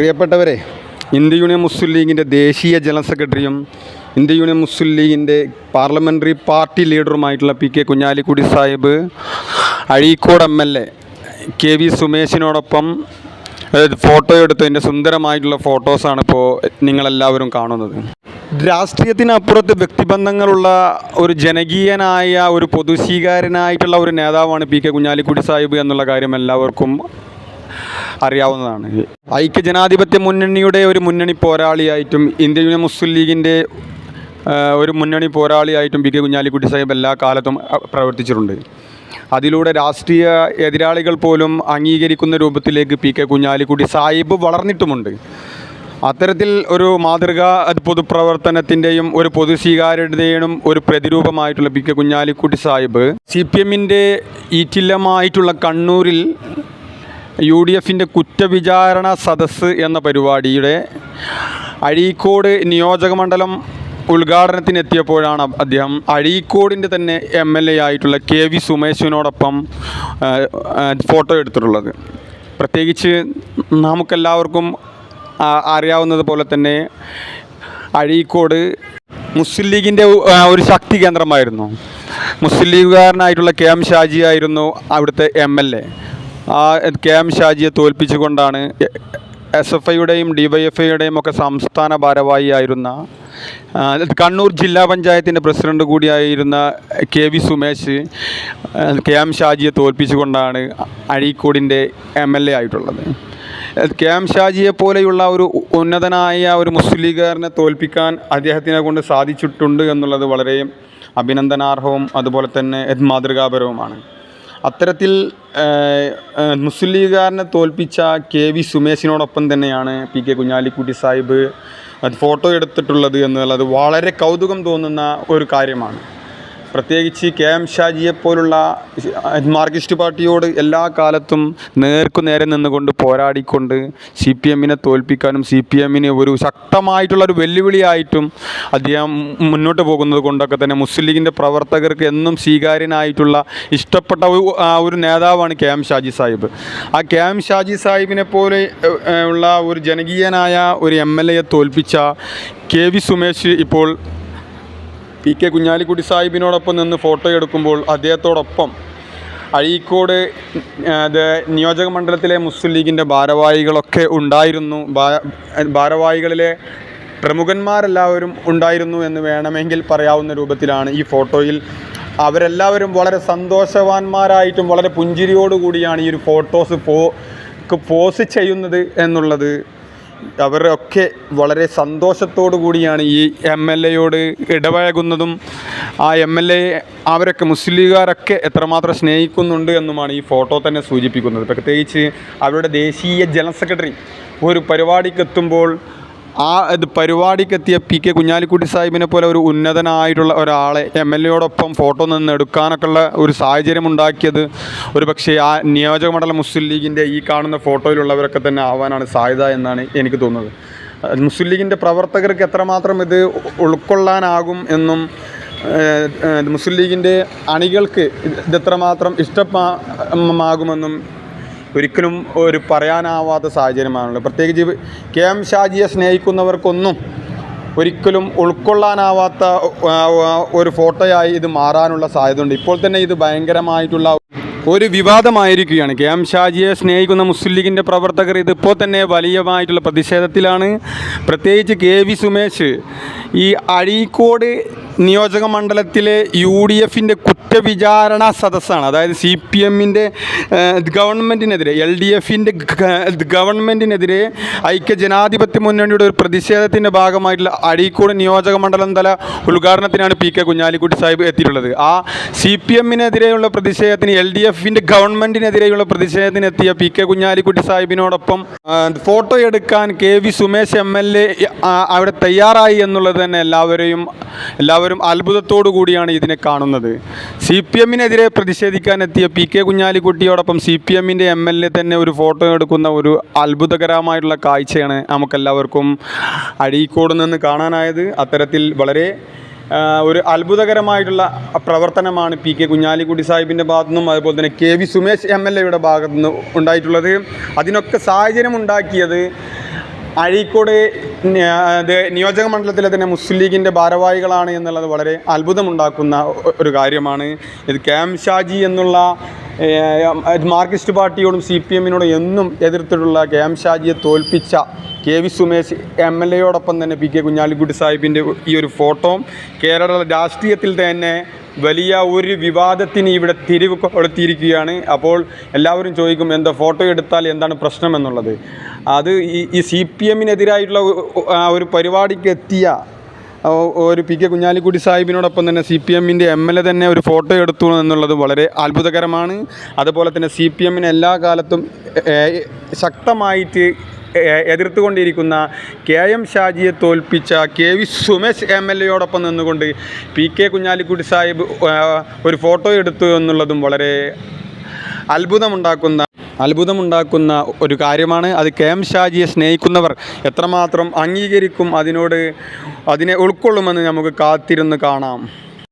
പ്രിയപ്പെട്ടവരെ India union മുസ്ലിം ലീഗിന്റെ ദേശീയ ജനറൽ സെക്രട്ടറിയും ഇന്ത്യ യൂണിയൻ മുസ്ലിം ലീഗിന്റെ parliamentary party ലീഡറുമായിട്ടുള്ള P K Kunhalikutty Sahib Azhikode M L A K V സുമേഷിനോടൊപ്പം photo എടുത്തതിന്റെ സുന്ദരമായിട്ടുള്ള ഫോട്ടോസാണ് ഇപ്പോൾ നിങ്ങളെല്ലാവരും കാണുന്നത്. രാഷ്ട്രീയത്തിനപ്പുറത്ത് വ്യക്തിബന്ധങ്ങളുള്ള ഒരു ജനകീയനായ ഒരു പൊതുസ്വീകാരനായിട്ടുള്ള ഒരു നേതാവാണ് പി കെ കുഞ്ഞാലിക്കുടി സാഹിബ് എന്നുള്ള കാര്യം എല്ലാവർക്കും അറിയാവുന്നതാണ്. ഐക്യജനാധിപത്യ മുന്നണിയുടെ ഒരു മുന്നണി പോരാളിയായിട്ടും ഇന്ത്യ യൂണിയൻ മുസ്ലിം ലീഗിന്റെ ഒരു മുന്നണി പോരാളിയായിട്ടും പി കെ കുഞ്ഞാലിക്കുട്ടി സാഹിബ് എല്ലാ കാലത്തും പ്രവർത്തിച്ചിട്ടുണ്ട്. അതിലൂടെ രാഷ്ട്രീയ എതിരാളികൾ പോലും അംഗീകരിക്കുന്ന രൂപത്തിലേക്ക് പി കെ കുഞ്ഞാലിക്കുട്ടി സാഹിബ് വളർന്നിട്ടുമുണ്ട്. അത്തരത്തിൽ ഒരു മാതൃക പൊതുപ്രവർത്തനത്തിന്റെയും ഒരു പൊതു സ്വീകാര്യതയും ഒരു പ്രതിരൂപമായിട്ടുള്ള P K Kunhalikutty Sahib C P എമ്മിന്റെ ഈറ്റില്ലമായിട്ടുള്ള കണ്ണൂരിൽ യു ഡി എഫിന്റെ കുറ്റവിചാരണ സദസ്സ് എന്ന പരിപാടിയുടെ അഴീക്കോട് നിയോജകമണ്ഡലം ഉദ്ഘാടനത്തിനെത്തിയപ്പോഴാണ് അദ്ദേഹം അഴീക്കോടിന്റെ തന്നെ എം എൽ എ ആയിട്ടുള്ള കെ വി സുമേഷിനോടൊപ്പം ഫോട്ടോ എടുത്തിട്ടുള്ളത്. പ്രത്യേകിച്ച് നമുക്കെല്ലാവർക്കും അറിയാവുന്നത് പോലെ തന്നെ അഴീക്കോട് മുസ്ലിം ലീഗിന്റെ ഒരു ശക്തി കേന്ദ്രമായിരുന്നു. മുസ്ലിം ലീഗുകാരനായിട്ടുള്ള കെ എം ഷാജി ആയിരുന്നു അവിടുത്തെ എം എൽ എ. ആ കെ എം ഷാജിയെ തോൽപ്പിച്ചുകൊണ്ടാണ് എസ് എഫ് ഐയുടെയും ഡി വൈ എഫ് ഐയുടെയും ഒക്കെ സംസ്ഥാന ഭാരവാഹി ആയിരുന്ന കണ്ണൂർ ജില്ലാ പഞ്ചായത്തിന്റെ president കൂടിയായിരുന്ന K V Sumesh K M ഷാജിയെ തോൽപ്പിച്ചുകൊണ്ടാണ് അഴീക്കോടിന്റെ എം എൽ എ ആയിട്ടുള്ളത്. കെ എം ഷാജിയെ പോലെയുള്ള ഒരു ഉന്നതനായ ഒരു മുസ്ലിം ലീഗുകാരനെ തോൽപ്പിക്കാൻ അദ്ദേഹത്തിനെ കൊണ്ട് സാധിച്ചിട്ടുണ്ട് എന്നുള്ളത് വളരെ അഭിനന്ദനാർഹവും അതുപോലെ തന്നെ മാതൃകാപരവുമാണ്. അത്തരത്തിൽ മുസ്ലിം ലീഗുകാരനെ തോൽപ്പിച്ച കെ വി സുമേഷിനോടൊപ്പം തന്നെയാണ് P K Kunhalikutty Sahib photo എടുത്തിട്ടുള്ളത് എന്നുള്ളത് വളരെ കൗതുകം തോന്നുന്ന ഒരു കാര്യമാണ്. പ്രത്യേകിച്ച് കെ എം ഷാജിയെ പോലുള്ള മാർക്സിസ്റ്റ് പാർട്ടിയോട് എല്ലാ കാലത്തും നേർക്കുനേരെ നിന്നുകൊണ്ട് പോരാടിക്കൊണ്ട് സി പി എമ്മിനെ തോൽപ്പിക്കാനും സി പി എമ്മിന് ഒരു ശക്തമായിട്ടുള്ള ഒരു വെല്ലുവിളിയായിട്ടും അദ്ദേഹം മുന്നോട്ട് പോകുന്നത് കൊണ്ടൊക്കെ തന്നെ മുസ്ലിം ലീഗിന്റെ പ്രവർത്തകർക്ക് എന്നും സ്വീകാര്യനായിട്ടുള്ള ഇഷ്ടപ്പെട്ട ഒരു നേതാവാണ് കെ എം ഷാജി സാഹിബ്. ആ കെ എം ഷാജി സാഹിബിനെ പോലെ ഉള്ള ഒരു ജനകീയനായ ഒരു എം എൽ എയെ തോൽപ്പിച്ച കെ വി സുമേഷ് ഇപ്പോൾ പി കെ കുഞ്ഞാലിക്കുട്ടി സാഹിബിനോടൊപ്പം നിന്ന് ഫോട്ടോ എടുക്കുമ്പോൾ അദ്ദേഹത്തോടൊപ്പം അഴീക്കോട് നിയോജക മണ്ഡലത്തിലെ മുസ്ലിം ലീഗിന്റെ ഭാരവാഹികളൊക്കെ ഉണ്ടായിരുന്നു. ഭാരവാഹികളിലെ പ്രമുഖന്മാരെല്ലാവരും ഉണ്ടായിരുന്നു എന്ന് വേണമെങ്കിൽ പറയാവുന്ന രൂപത്തിലാണ് ഈ ഫോട്ടോയിൽ. അവരെല്ലാവരും വളരെ സന്തോഷവാന്മാരായിട്ടും വളരെ പുഞ്ചിരിയോടുകൂടിയാണ് ഈ ഒരു ഫോട്ടോസ് പോ പോസ്റ്റ് ചെയ്യുന്നത് എന്നുള്ളത്. അവരൊക്കെ വളരെ സന്തോഷത്തോടു കൂടിയാണ് ഈ എം എൽ എയോട് ഇടപഴകുന്നതും ആ എം എൽ എ അവരൊക്കെ മുസ്ലിം ലീഗുകാരൊക്കെ എത്രമാത്രം സ്നേഹിക്കുന്നുണ്ട് എന്നുമാണ് ഈ ഫോട്ടോ തന്നെ സൂചിപ്പിക്കുന്നത്. പ്രത്യേകിച്ച് അവരുടെ ദേശീയ ജനറൽ സെക്രട്ടറി ഒരു പരിപാടിക്ക് എത്തുമ്പോൾ ആ ഇത് പരിപാടിക്കെത്തിയ പി കെ കുഞ്ഞാലിക്കുട്ടി സാഹിബിനെ പോലെ ഒരു ഉന്നതനായിട്ടുള്ള ഒരാളെ എം എൽ എയോടൊപ്പം ഫോട്ടോ നിന്ന് എടുക്കാനൊക്കെ ഉള്ള ഒരു സാഹചര്യം ഉണ്ടാക്കിയത്. ഒരു പക്ഷേ ആ നിയോജക മണ്ഡലം മുസ്ലിം ലീഗിന്റെ ഈ കാണുന്ന ഫോട്ടോയിലുള്ളവരൊക്കെ തന്നെ ആവാനാണ് സാധ്യത എന്നാണ് എനിക്ക് തോന്നുന്നത്. മുസ്ലിം ലീഗിന്റെ പ്രവർത്തകർക്ക് എത്രമാത്രം ഇത് ഉൾക്കൊള്ളാനാകും എന്നും മുസ്ലിം ലീഗിന്റെ അണികൾക്ക് ഇത് എത്രമാത്രം ഇഷ്ടമാകുമെന്നും ഒരിക്കലും ഒരു പറയാനാവാത്ത സാഹചര്യമാണുള്ളത്. പ്രത്യേകിച്ച് കെ എം ഷാജിയെ സ്നേഹിക്കുന്നവർക്കൊന്നും ഒരിക്കലും ഉൾക്കൊള്ളാനാവാത്ത ഒരു ഫോട്ടോയായി ഇത് മാറാനുള്ള സാധ്യത ഉണ്ട് ഇപ്പോൾ തന്നെ ഇത് ഭയങ്കരമായിട്ടുള്ള ഒരു വിവാദമായിരിക്കുകയാണ്. കെ എം ഷാജിയെ സ്നേഹിക്കുന്ന മുസ്ലിം ലീഗിന്റെ പ്രവർത്തകർ ഇതിപ്പോൾ തന്നെ വലിയമായിട്ടുള്ള പ്രതിഷേധത്തിലാണ്. പ്രത്യേകിച്ച് കെ വി സുമേഷ് ഈ അഴീക്കോട് നിയോജക മണ്ഡലത്തിലെ യു ഡി എഫിന്റെ കുറ്റവിചാരണ സദസ്സാണ്. അതായത് സി പി എമ്മിന്റെ ഗവൺമെന്റിനെതിരെ എൽ ഡി എഫിന്റെ ഗവൺമെന്റിനെതിരെ ഐക്യ ജനാധിപത്യ മുന്നണിയുടെ ഒരു പ്രതിഷേധത്തിന്റെ ഭാഗമായിട്ടുള്ള അഴീക്കോട് നിയോജക മണ്ഡലം തല ഉദ്ഘാടനത്തിനാണ് പി കെ കുഞ്ഞാലിക്കുട്ടി സാഹിബ് എത്തിയിട്ടുള്ളത്. ആ സി പി എമ്മിനെതിരെയുള്ള പ്രതിഷേധത്തിന് എൽ ഡി എഫിന്റെ ഗവൺമെന്റിനെതിരെയുള്ള പ്രതിഷേധത്തിന് എത്തിയ പി കെ കുഞ്ഞാലിക്കുട്ടി സാഹിബിനോടൊപ്പം ഫോട്ടോ എടുക്കാൻ K V Sumesh M L A അവിടെ തയ്യാറായി എന്നുള്ളത് തന്നെ എല്ലാവരെയും എല്ലാവരും അത്ഭുതത്തോടു കൂടിയാണ് ഇതിനെ കാണുന്നത്. സി പി എമ്മിനെതിരെ പ്രതിഷേധിക്കാനെത്തിയ പി കെ കുഞ്ഞാലിക്കുട്ടിയോടൊപ്പം സി പി എമ്മിന്റെ എം എൽ എ തന്നെ ഒരു ഫോട്ടോ എടുക്കുന്ന ഒരു അത്ഭുതകരമായിട്ടുള്ള കാഴ്ചയാണ് നമുക്കെല്ലാവർക്കും അഴീക്കോട് നിന്ന് കാണാനായത്. അത്തരത്തിൽ വളരെ ഒരു അത്ഭുതകരമായിട്ടുള്ള പ്രവർത്തനമാണ് പി കെ കുഞ്ഞാലിക്കുട്ടി സാഹിബിന്റെ ഭാഗത്തു നിന്നും അതുപോലെ തന്നെ K V Sumesh M L എയുടെ ഭാഗത്തു നിന്ന് ഉണ്ടായിട്ടുള്ളത്. അതിനൊക്കെ സാഹചര്യം ഉണ്ടാക്കിയത് അഴീക്കോട് ന്യ- നിയോജക മണ്ഡലത്തിലെ തന്നെ മുസ്ലിം ലീഗിന്റെ ഭാരവാഹികളാണ് എന്നുള്ളത് വളരെ അത്ഭുതമുണ്ടാക്കുന്ന ഒരു കാര്യമാണ്. ഇത് കെ എം ഷാജി എന്നുള്ള മാർക്സിസ്റ്റ് പാർട്ടിയോടും സി പി എമ്മിനോടും എന്നും എതിർത്തിട്ടുള്ള കെ എം ഷാജിയെ തോൽപ്പിച്ച K V Sumesh M L എയോടൊപ്പം തന്നെ പി കെ കുഞ്ഞാലിക്കുട്ടി സാഹിബിന്റെ ഈ ഒരു ഫോട്ടോ കേരള രാഷ്ട്രീയത്തിൽ തന്നെ വലിയ ഒരു വിവാദത്തിന് ഇവിടെ തിരിവ് കൊടുത്തിരിക്കുകയാണ് അപ്പോൾ എല്ലാവരും ചോദിക്കും എന്താ ഫോട്ടോ എടുത്താൽ എന്താണ് പ്രശ്നം എന്നുള്ളത്? അത് ഈ സി പി എമ്മിനെതിരായിട്ടുള്ള ഒരു പരിപാടിക്ക് എത്തിയ ഒരു പി കെ കുഞ്ഞാലിക്കുട്ടി സാഹിബിനോടൊപ്പം തന്നെ സി പി എമ്മിന്റെ എം എൽ എ തന്നെ ഒരു ഫോട്ടോ എടുത്തു എന്നുള്ളത് വളരെ അത്ഭുതകരമാണ്. അതുപോലെ തന്നെ സി പി എമ്മിന് എല്ലാ കാലത്തും ശക്തമായിട്ട് എതിർത്തുകൊണ്ടിരിക്കുന്ന കെ എം ഷാജിയെ തോൽപ്പിച്ച K V Sumesh M L എയോടൊപ്പം നിന്നുകൊണ്ട് പി കെ കുഞ്ഞാലിക്കുട്ടി സാഹിബ് ഒരു ഫോട്ടോ എടുത്തു എന്നുള്ളതും വളരെ അത്ഭുതമുണ്ടാക്കുന്ന അത്ഭുതമുണ്ടാക്കുന്ന ഒരു കാര്യമാണ്. അത് കെ എം ഷാജിയെ സ്നേഹിക്കുന്നവർ എത്രമാത്രം അംഗീകരിക്കും അതിനോട് അതിനെ ഉൾക്കൊള്ളുമെന്ന് നമുക്ക് കാത്തിരുന്ന് കാണാം.